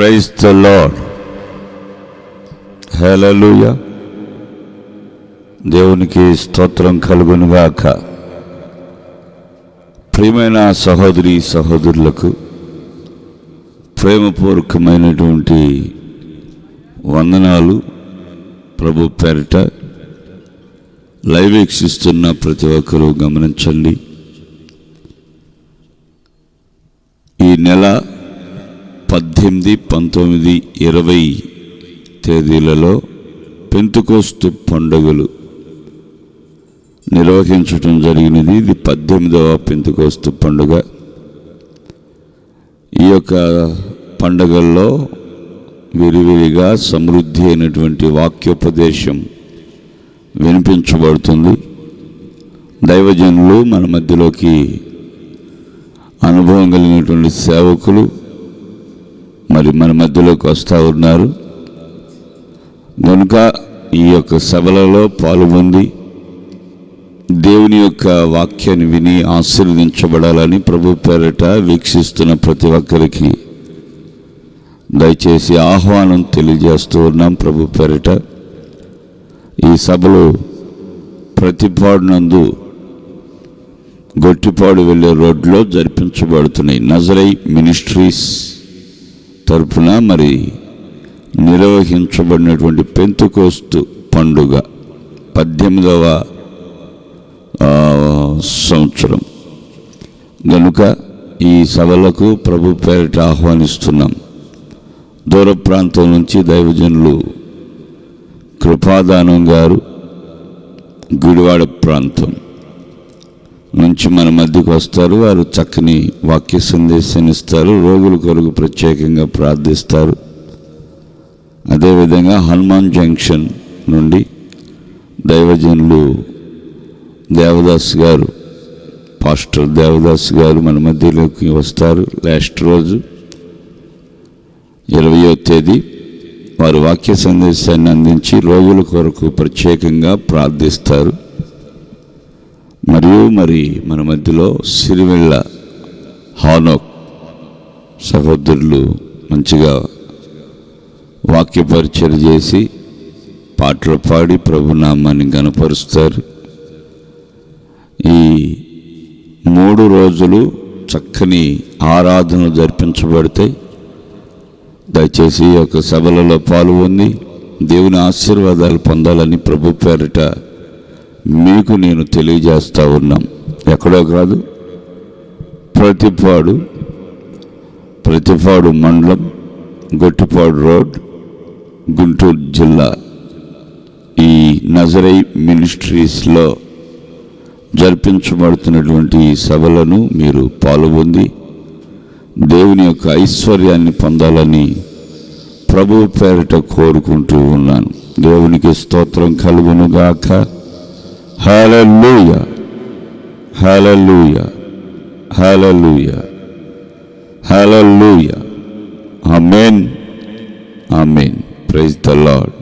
Praise the lord హల్లెలూయ దేవునికి స్తోత్రం కలుగునుగాక ప్రియమైన సహోదరి సహోదరులకు ప్రేమపూర్వకమైనటువంటి వందనాలు ప్రభు పేరిట లైవ్ వీక్షిస్తున్న ప్రతి ఒక్కరూ గమనించండి. ఈ నెల పద్దెనిమిది పంతొమ్మిది ఇరవై తేదీలలో పెంతుకోస్తు పండుగలు నిర్వహించడం జరిగినది. ఇది పద్దెనిమిదవ పెంతుకోస్తు పండుగ. ఈ యొక్క పండుగల్లో విరివిరిగా సమృద్ధి అయినటువంటి వాక్యోపదేశం వినిపించబడుతుంది. దైవజనులు మన మధ్యలోకి అనుభవం కలిగినటువంటి సేవకులు మరి మన మధ్యలోకి వస్తూ ఉన్నారు. కనుక ఈ యొక్క సభలలో పాల్గొంది దేవుని యొక్క వాక్యాన్ని విని ఆశీర్వదించబడాలని ప్రభు పేరిట వీక్షిస్తున్న ప్రతి ఒక్కరికి దయచేసి ఆహ్వానం తెలియజేస్తూ ఉన్నాం ప్రభు పేరిట. ఈ సభలో ప్రతిపాడునందు గొట్టిపాడు వెళ్ళే రోడ్లో జరిపించబడుతున్నాయి నజరై మినిస్ట్రీస్. తరఫున మరి నిర్వహించబడినటువంటి పెంతుకోస్తు పండుగ పద్దెనిమిదవ సంవత్సరం. గనుక ఈ సభలకు ప్రభు పేరిట ఆహ్వానిస్తున్నాం. దూర ప్రాంతం నుంచి దైవజనులు కృపాదానం గారు గుడివాడ ప్రాంతం. నుంచి మన మధ్యకు వస్తారు. వారు చక్కని వాక్య సందేశాన్ని ఇస్తారు రోగుల కొరకు ప్రత్యేకంగా ప్రార్థిస్తారు. అదేవిధంగా హనుమాన్ జంక్షన్ నుండి దైవజనులు దేవదాస్ గారు పాస్టర్ దేవదాస్ గారు మన మధ్యలోకి వస్తారు. లాస్ట్ రోజు ఇరవయో తేదీ వారు వాక్య సందేశాన్ని అందించి రోగుల కొరకు ప్రత్యేకంగా ప్రార్థిస్తారు. మరియు మరి మన మధ్యలో సిరివెళ్ళ హానోక్ సహోదరులు మంచిగా వాక్య పరిచయం చేసి పాటలు పాడి ప్రభునామాన్ని గనపరుస్తారు ఈ మూడు రోజులు చక్కని ఆరాధన జరిపించబడతాయి. దయచేసి ఒక యొక్క సభలలో పాల్గొంది దేవుని ఆశీర్వాదాలు పొందాలని ప్రభు పేరిట మీకు నేను తెలియజేస్తూ ఉన్నాం. ఎక్కడో కాదు. ప్రతిపాడు ప్రతిపాడు మండలం గొట్టిపాడు రోడ్ గుంటూరు జిల్లా. ఈ నజరై మినిస్ట్రీస్లో జరిపించబడుతున్నటువంటి ఈ సభలను మీరు పాల్గొంది దేవుని యొక్క ఐశ్వర్యాన్ని పొందాలని ప్రభు పేరిట కోరుకుంటూ ఉన్నాను. దేవునికి స్తోత్రం కలుగును గాక Hallelujah. Hallelujah. Hallelujah. Hallelujah. Amen. Amen. Praise the Lord.